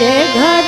রে ঘর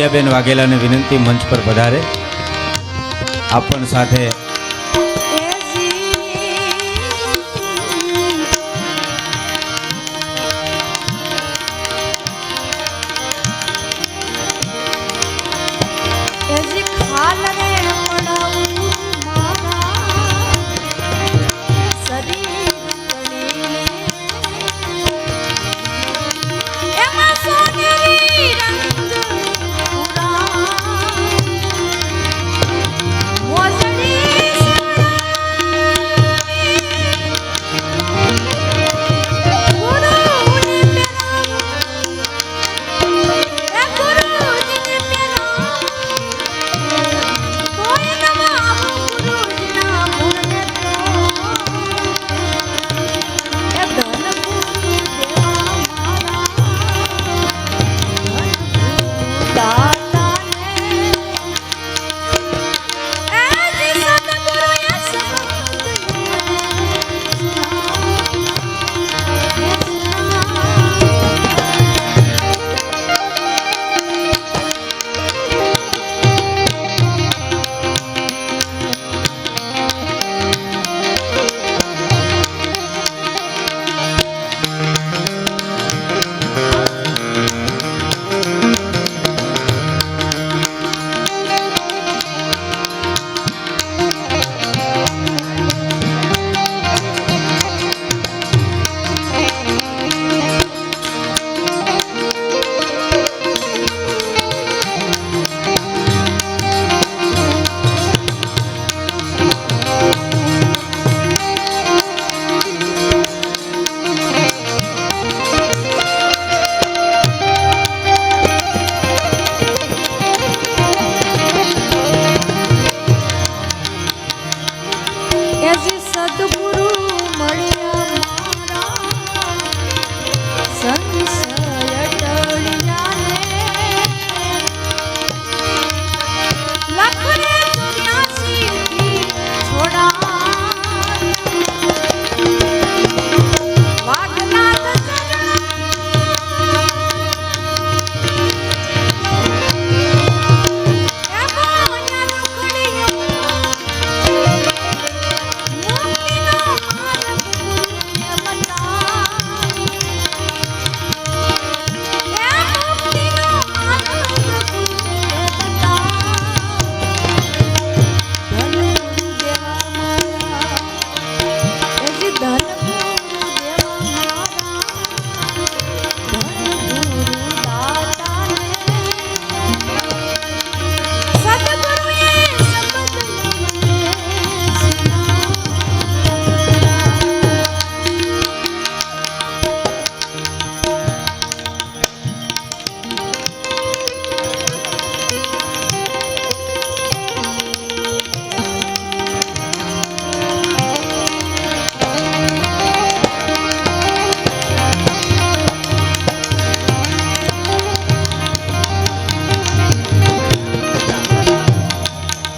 વિજયાબેન વાઘેલાને વિનંતી મંચ પર પધારે. આપણ સાથે